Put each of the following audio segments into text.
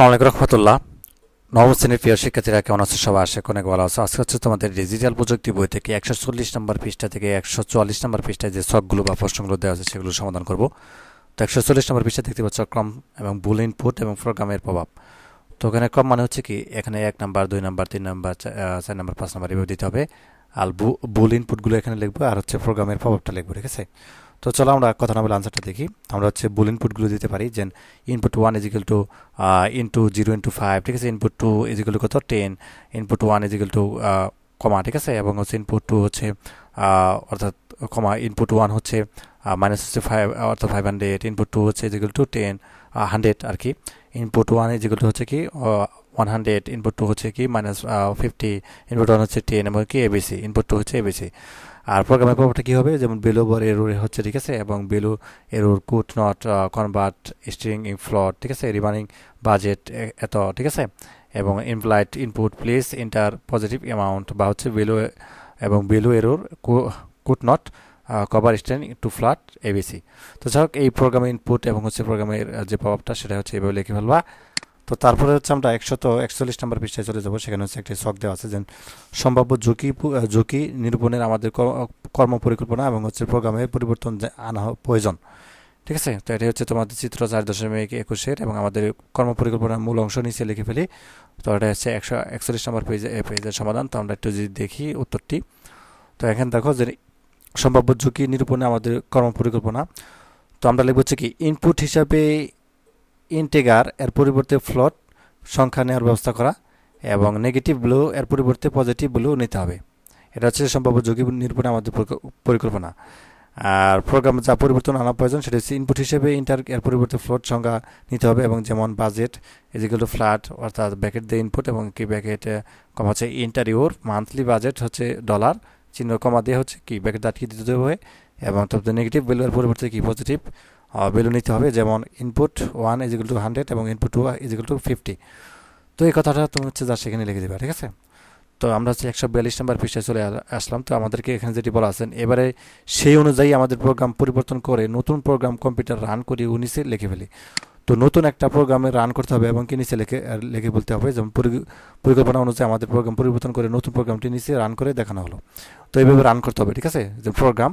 আসসালামাইকুম রহমতুল্লাহ। নবম শ্রেণির প্রিয় শিক্ষার্থীরা কেমন আছে? সবাই আসে অনেক ভালো আছে। আজকে হচ্ছে তোমাদের ডিজিটাল প্রযুক্তি বই থেকে একশো চল্লিশ নম্বর পৃষ্ঠা থেকে একশো চুয়াল্লিশ নম্বর পৃষ্ঠায় যে শখগুলো বা প্রশ্নগুলো দেওয়া আছে সেগুলো সমাধান করব। তো একশো চল্লিশ নম্বর পৃষ্ঠা দেখতে পাচ্ছ, ক্রম এবং বুল ইনপুট এবং প্রোগ্রামের প্রভাব। তো ওখানে ক্রম মানে হচ্ছে কি, এখানে এক নাম্বার, দুই নাম্বার, তিন নাম্বার চার নাম্বার, পাঁচ নাম্বার এভাবে দিতে হবে। আর বুল ইনপুটগুলো এখানে লিখব, আর হচ্ছে প্রোগ্রামের প্রভাবটা লিখব, ঠিক আছে? তো চলো আমরা কথা না বলে আনসারটা দেখি। আমরা হচ্ছে বুল ইনপুটগুলো দিতে পারি যে input one is equal to into zero into five ঠিক আছে? Input two is equal to কত? Ten input one is equal to comma ঠিক আছে? এবং হচ্ছে ইনপুট টু হচ্ছে অর্থাৎ কমা ইনপুট ওয়ান হচ্ছে মাইনাস হচ্ছে ফাইভ অর্থাৎ ফাইভ হান্ড্রেড ইনপুট টু হচ্ছে is equal to ten hundred আর কি। ইনপুট ওয়ান ইজিক্যাল টু হচ্ছে কি ওয়ান হান্ড্রেড ইনপুট টু হচ্ছে কি মাইনাস ফিফটি ইনপুট ওয়ান হচ্ছে টেন এবং কি এবিসি ইনপুট টু হচ্ছে এবিসি আর প্রোগ্রামের প্রভাবটা কী হবে? যেমন বেলো বর এরোর হচ্ছে, ঠিক আছে? এবং below error could not convert string in ফ্লট ঠিক আছে? রিমানিং বাজেট এত, ঠিক আছে? এবং implied input place inter positive amount বা হচ্ছে বেলো এবং below error could not cover strain to flat ABC তো যাই হোক, এই প্রোগ্রামের ইনপুট এবং হচ্ছে প্রোগ্রামের যে প্রভাবটা, সেটা হচ্ছে এভাবে লিখে ফেলবা। তো তারপরে হচ্ছে আমরা একশত একচল্লিশ নম্বর পৃষ্ঠায় চলে যাব, সেখানে হচ্ছে একটি শখ দেওয়া আছে যে সম্ভাব্য ঝুঁকি ঝুঁকি নিরূপণের আমাদের কর- কর্ম পরিকল্পনা এবং হচ্ছে প্রোগ্রামে পরিবর্তন আনা প্রয়োজন। ঠিক আছে? তো এটি হচ্ছে তোমাদের চিত্র চার দশমিক একুশের এবং আমাদের কর্ম পরিকল্পনার মূল অংশ নিচে লিখে ফেলি। তো এটা হচ্ছে একশো একচল্লিশ নম্বর পেজে পেজের সমাধান। তো আমরা একটু যদি দেখি উত্তরটি। তো এখানে দেখো যে সম্ভাব্য ঝুঁকি নিরূপণে আমাদের কর্ম পরিকল্পনা। তো আমরা লিখব হচ্ছে কি ইনপুট হিসাবে ইন্টেগার এর পরিবর্তে ফ্লট সংখ্যা নেওয়ার ব্যবস্থা করা এবং নেগেটিভ ব্লু এর পরিবর্তে পজিটিভ ব্লু নিতে হবে। এটা হচ্ছে সম্ভাব্য ঝুঁকি নিরূপণে আমাদের পরিকল্পনা। আর প্রোগ্রাম যা পরিবর্তন আনা প্রয়োজন সেটা হচ্ছে ইনপুট হিসেবে ইন্টার এর পরিবর্তে ফ্লোট সংখ্যা নিতে হবে এবং যেমন budget is equal to flat অর্থাৎ ব্যাকেট দিয়ে ইনপুট এবং কি ব্যাকেট কম হচ্ছে ইন্টারিওর মান্থলি বাজেট হচ্ছে ডলার চিহ্ন কমা দিয়ে হচ্ছে কি ব্যাকেট আটকে দিতে হবে এবং তারপরে নেগেটিভ এর পরিবর্তে কি পজিটিভ ভ্যালু নিতে হবে, যেমন input one is equal to hundred এবং input two is equal to fifty তো এই কথাটা তুমি হচ্ছে যা সেখানে লিখে দেবে, ঠিক আছে? তো আমরা হচ্ছে একশো বিয়াল্লিশ নম্বর পৃষ্ঠায় চলে আসলাম। তো আমাদেরকে এখানে যেটি বলা আছেন এবারে সেই অনুযায়ী আমাদের প্রোগ্রাম পরিবর্তন করে নতুন প্রোগ্রাম কম্পিউটার রান করি ও নিচে লিখে ফেলি। তো নতুন একটা প্রোগ্রামে রান করতে হবে এবং কি নিচে লেখে লিখে বলতে হবে, যেমন পরিকল্পনা অনুযায়ী আমাদের প্রোগ্রাম পরিবর্তন করে নতুন প্রোগ্রামটি নিচে রান করে দেখানো হলো। তো এইভাবে রান করতে হবে, ঠিক আছে? যে program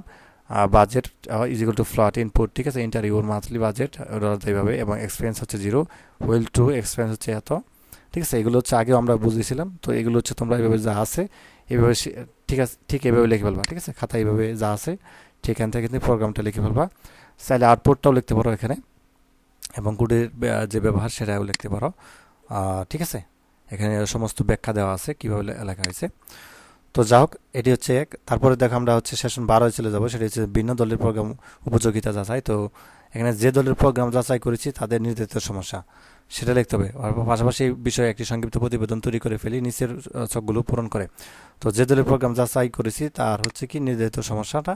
budget is equal to float input ঠিক আছে? ইন্টারভিউর মান্থলি বাজেট এইভাবে, এবং এক্সপেন্স হচ্ছে জিরো ওয়েল টু এক্সপেন্স হচ্ছে এত, ঠিক আছে? এগুলো হচ্ছে আগেও আমরা বুঝেছিলাম, তো এগুলো হচ্ছে তোমরা এভাবে যা আছে, এভাবে সে- ঠিক আছে, ঠিক এভাবে লিখে ফেলবা, ঠিক আছে? খাতা এইভাবে যা আছে, ঠিক এখান থেকে কিন্তু প্রোগ্রামটা লিখে ফেলবা। চাইলে আউটপুটটাও লিখতে পারো এখানে, এবং কোডের বে- যে ব্যবহার সেটাও লিখতে পারো। ঠিক আছে? এখানে সমস্ত ব্যাখ্যা দেওয়া আছে, কীভাবে লেখা হয়েছে। তো যা হোক, এটি হচ্ছে এক। তারপরে দেখো, আমরা হচ্ছে সেশন বারোয় চলে যাব, সেটি হচ্ছে ভিন্ন দলের প্রোগ্রাম উপযোগিতা যাচাই। তো এখানে যে দলের প্রোগ্রাম যাচাই করেছি, তাদের নির্ধারিত সমস্যা, সেটা লিখতে হবে। পাশাপাশি এই বিষয়ে একটি সংক্ষিপ্ত প্রতিবেদন তৈরি করে ফেলি, নিচের ছকগুলো পূরণ করে। তো যে দলের প্রোগ্রাম যাচাই করেছি, তার হচ্ছে কি নির্ধারিত সমস্যাটা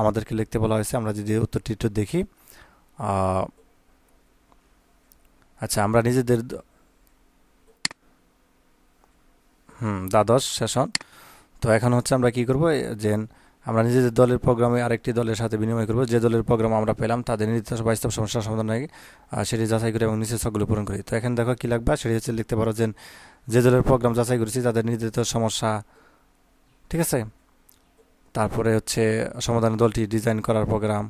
আমাদেরকে লিখতে বলা হয়েছে। আমরা যদি উত্তরটি একটু দেখি আচ্ছা আমরা নিজেদের হুম, দ্বাদশ সেশন তো এখন হচ্ছে আমরা কি করব? যে আমরা নিজেদের দলের প্রোগ্রামে আরেকটি দলের সাথে বিনিময় করব। যে দলের প্রোগ্রাম আমরা পেলাম, তাদের নির্দিষ্ট বাস্তব সমস্যার সমাধান হয় সেটি যাচাই করে এবং নিচের সবগুলো পূরণ করি। তো এখানে দেখো কী লাগবে? সেটি হচ্ছে লিখতে পারো যে যে দলের প্রোগ্রাম যাচাই করেছি, তাদের নির্ধারিত সমস্যা, ঠিক আছে? তারপরে হচ্ছে সমাধানের দলটি ডিজাইন করার প্রোগ্রাম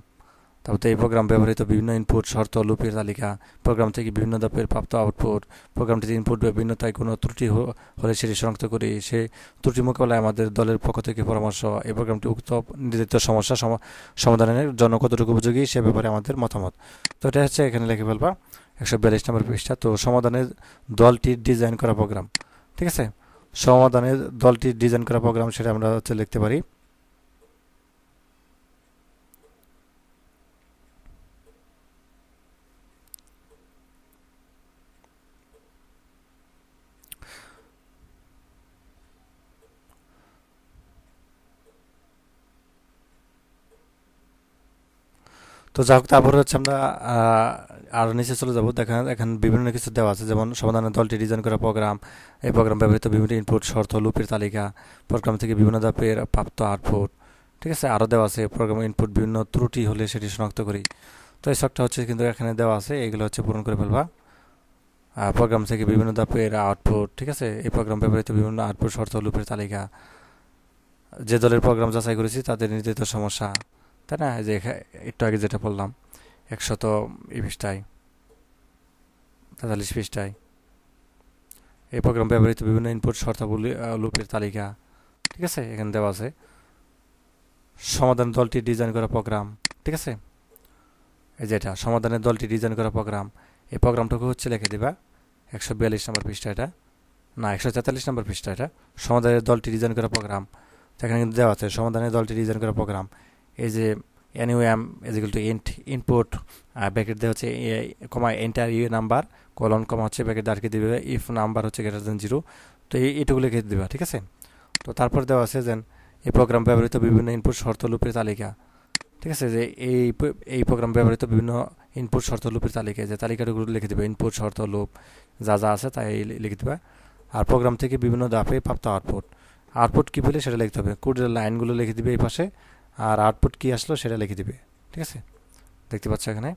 তারপরে এই প্রোগ্রাম ব্যবহৃত বিভিন্ন ইনপুট শর্ত, লুপের তালিকা প্রোগ্রাম থেকে বিভিন্ন ধাপের প্রাপ্ত আউটপুট প্রোগ্রামটিতে ইনপুট বা ভিন্নতায় কোনো ত্রুটি হলে সেটি শনাক্ত করি সে ত্রুটি মোকাবেলায় আমাদের দলের পক্ষ থেকে পরামর্শ। এই প্রোগ্রামটি উক্ত নির্ধারিত সমস্যা সম- সমাধানের জন্য কতটুকু উপযোগী সে ব্যাপারে আমাদের মতামত। তো এটা হচ্ছে এখানে লিখে ফেলবা, একশো বিয়াল্লিশ নম্বর পৃষ্ঠা। তো সমাধানের দলটির ডিজাইন করা প্রোগ্রাম ঠিক আছে? সমাধানের দলটির ডিজাইন করা প্রোগ্রাম সেটা আমরা হচ্ছে লিখতে পারি। তো যাই হোক তারপরে হচ্ছে আমরা আহ, আরও নিচে চলে যাব। দেখেন এখানে বিভিন্ন কিছু দেওয়া আছে। যেমন সমাধানের দলটি ডিজাইন করা প্রোগ্রাম এই প্রোগ্রাম ব্যবহৃত বিভিন্ন ইনপুট শর্ত লুপের তালিকা। প্রোগ্রাম থেকে বিভিন্ন ধাপের প্রাপ্ত আউটপুট ঠিক আছে? আরও দেওয়া আছে। প্রোগ্রাম ইনপুট বিভিন্ন ত্রুটি হলে সেটি শনাক্ত করি। তো এই শখটা হচ্ছে কিন্তু এখানে দেওয়া আছে। এগুলো হচ্ছে পূরণ করে ফেলবা। প্রোগ্রাম থেকে বিভিন্ন ধাপের আউটপুট ঠিক আছে? এই প্রোগ্রাম ব্যবহৃত বিভিন্ন আউটপুট শর্ত লুপের তালিকা। যে দলের প্রোগ্রাম যাচাই করেছি তাদের নির্ধারিত সমস্যা। তাই না, যে একটু আগে যেটা বললাম, একশত এই পৃষ্ঠায় তেতাল্লিশ পৃষ্ঠায় এই প্রোগ্রাম ব্যবহৃত বিভিন্ন ইনপুট শর্তাবলী লুপের তালিকা, ঠিক আছে, এখানে দেওয়া আছে। সমাধান দলটি ডিজাইন করা প্রোগ্রাম ঠিক আছে? এই যেটা সমাধানের দলটি ডিজাইন করা প্রোগ্রাম এই প্রোগ্রামটুকু হচ্ছে লিখে দিবা, একশো বিয়াল্লিশ নম্বর পৃষ্ঠা এটা। না, একশো তেতাল্লিশ নম্বর পৃষ্ঠা এটা। সমাধানের দলটি ডিজাইন করা প্রোগ্রাম এখানে কিন্তু দেওয়া আছে, সমাধানের দলটি ডিজাইন করা প্রোগ্রাম এই যে NUM is equal to int input bracket দেওয়া হচ্ছে comma enter you number colon comma হচ্ছে ব্যাকেট দাঁড়িয়ে দিবে ইফ নাম্বার হচ্ছে গ্রেটার দেন জিরো তো এই এটুকু লিখে দিবা, ঠিক আছে? তো তারপর দেওয়া আছে যে এই প্রোগ্রাম ব্যবহৃত বিভিন্ন ইনপুট শর্ত লুপের তালিকা, ঠিক আছে? যে এই এই প্রোগ্রাম ব্যবহৃত বিভিন্ন ইনপুট শর্ত লুপের তালিকা যে তালিকাগুলো লিখে দেবে ইনপুট শর্ত, লুপ, যা যা আছে তাই লিখে দেবে। আর প্রোগ্রাম থেকে বিভিন্ন ধাপে প্রাপ্ত আউটপুট আউটপুট কী বলে সেটা লিখতে হবে। কোডের লাইনগুলো লিখে দিবে এই পাশে আর আউটপুট কী আসলো সেটা লিখে দিবে, ঠিক আছে? দেখতে পাচ্ছ এখানে?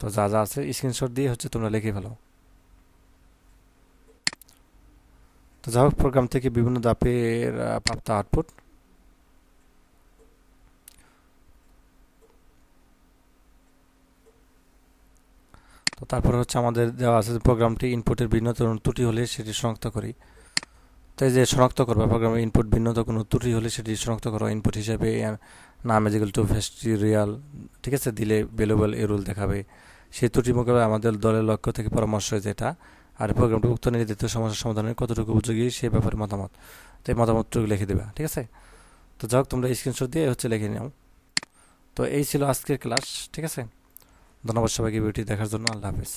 তো যা যা আছে স্ক্রিনশট দিয়ে হচ্ছে তোমরা লিখে ফেলো। তো যাই হোক প্রোগ্রাম থেকে বিভিন্ন দাপের প্রাপ্ত আউটপুট তো তারপর হচ্ছে আমাদের দেওয়া আছে প্রোগ্রামটি ইনপুটের ভিন্নতা কোনো ত্রুটি হলে সেটি শনাক্ত করি। তো এই যে শনাক্ত করবে প্রোগ্রামের ইনপুট ভিন্নতা কোনো ত্রুটি হলে সেটি শনাক্ত করো ইনপুট হিসাবে নাম এজিক্যাল টু ফেস্টিরিয়াল ঠিক আছে? দিলে ভ্যালুয়েবল এরুল দেখাবে। সেই ত্রুটি মোকাবেলায় আমাদের দলের লক্ষ্য থেকে পরামর্শ যেটা আর প্রোগ্রামটি উক্ত নির্ধারিত সমস্যা সমাধানের কতটুকু উপযোগী সে ব্যাপারে মতামত। তো এই মতামতটুকু লিখে দেবে, ঠিক আছে? তো যাই হোক তোমরা স্ক্রিনশট দিয়ে হচ্ছে লিখে নাও। তো এই ছিল আজকের ক্লাস ঠিক আছে? ধন্যবাদ সবাইকে ভিডিওটি দেখার জন্য, আল্লাহ হাফেজ।